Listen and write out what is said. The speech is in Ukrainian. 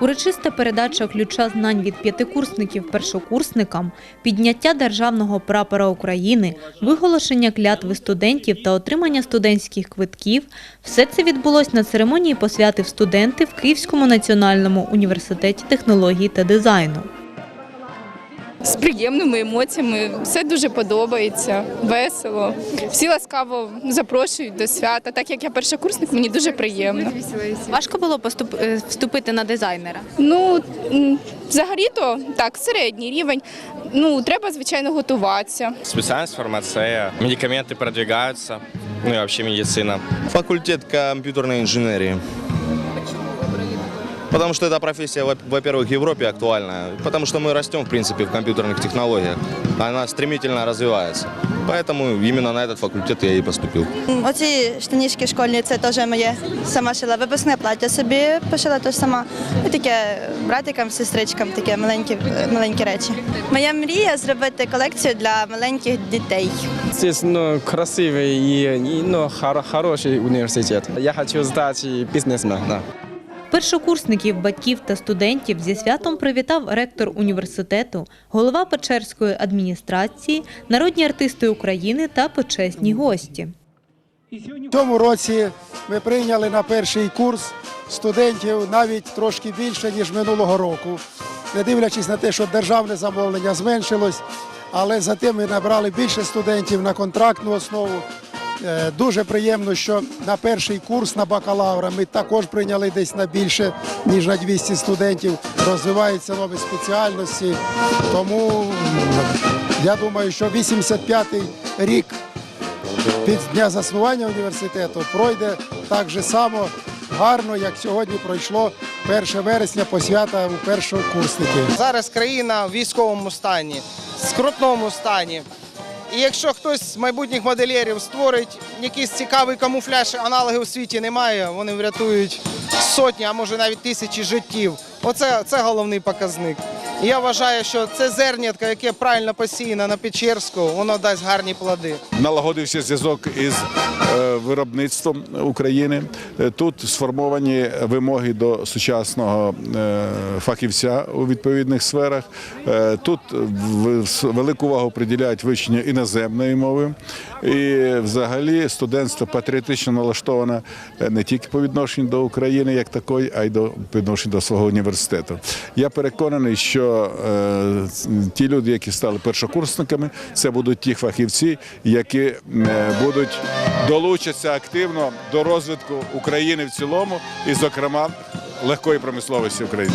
Урочиста передача ключа знань від п'ятикурсників першокурсникам, підняття державного прапора України, виголошення клятви студентів та отримання студентських квитків – все це відбулось на церемонії посвятив студенти в Київському національному університеті технології та дизайну. З приємними емоціями. Все дуже подобається, весело. Всі ласкаво запрошують до свята. Так як я першокурсник, мені дуже приємно. Важко було поступ... е, вступити на дизайнера. Ну взагалі-то так, середній рівень. Ну треба звичайно готуватися. Специальность фармацея, медикаменты продвигаются, ну и вообще медицина. Факультет компьютерной инженерии. Потому что эта профессия, во- во-первых, в Европе актуальна, потому что мы растем, в принципе, в компьютерных технологиях. Она стремительно развивается. Поэтому именно на этот факультет я и поступил. Оці штанішки школьні це теж моє. Сама шила випускне плаття собі пошила теж сама. І таке братикам, сестричкам, таке маленькі, маленькі речі. Моя мрія зробити колекцію для маленьких дітей. Здесь ну, красивый и, и ну, хоро- хороший университет. Я хочу стать бизнесмен. Да. Першокурсників, батьків та студентів зі святом привітав ректор університету, голова Печерської адміністрації, народні артисти України та почесні гості. В цьому році ми прийняли на перший курс студентів навіть трошки більше, ніж минулого року. Не дивлячись на те, що державне замовлення зменшилось, але зате ми набрали більше студентів на контрактну основу. Е, Дуже приємно, що на перший курс на бакалавра ми також прийняли десь на більше, ніж на 200 студентів. Розвиваються нові спеціальності. Тому я думаю, що 85-й рік під дня заснування університету пройде так же само гарно, як сьогодні пройшло 1 вересня посвята у першокурсників. Зараз країна в військовому стані, скрутному стані. І якщо хтось з майбутніх модельєрів створить якийсь цікавий камуфляж, аналоги у світі немає, вони врятують сотні, а може навіть тисячі життів. Оце це головний показник. Я вважаю, що це зернятко, яке правильно посіяно на Печерську, воно дасть гарні плоди. налагодився зв'язок із е, виробництвом України. Е, Тут сформовані вимоги до сучасного е, фахівця у відповідних сферах. Тут велику увагу приділяють вивченню іноземної мови. І взагалі студентство патріотично налаштоване не тільки по відношенню до України як такої, а й до по відношенню до свого університету. Я переконаний, що е, ті люди, які стали першокурсниками, це будуть ті фахівці, які е, будуть долучатися активно до розвитку України в цілому, і, зокрема, легкої промисловості України.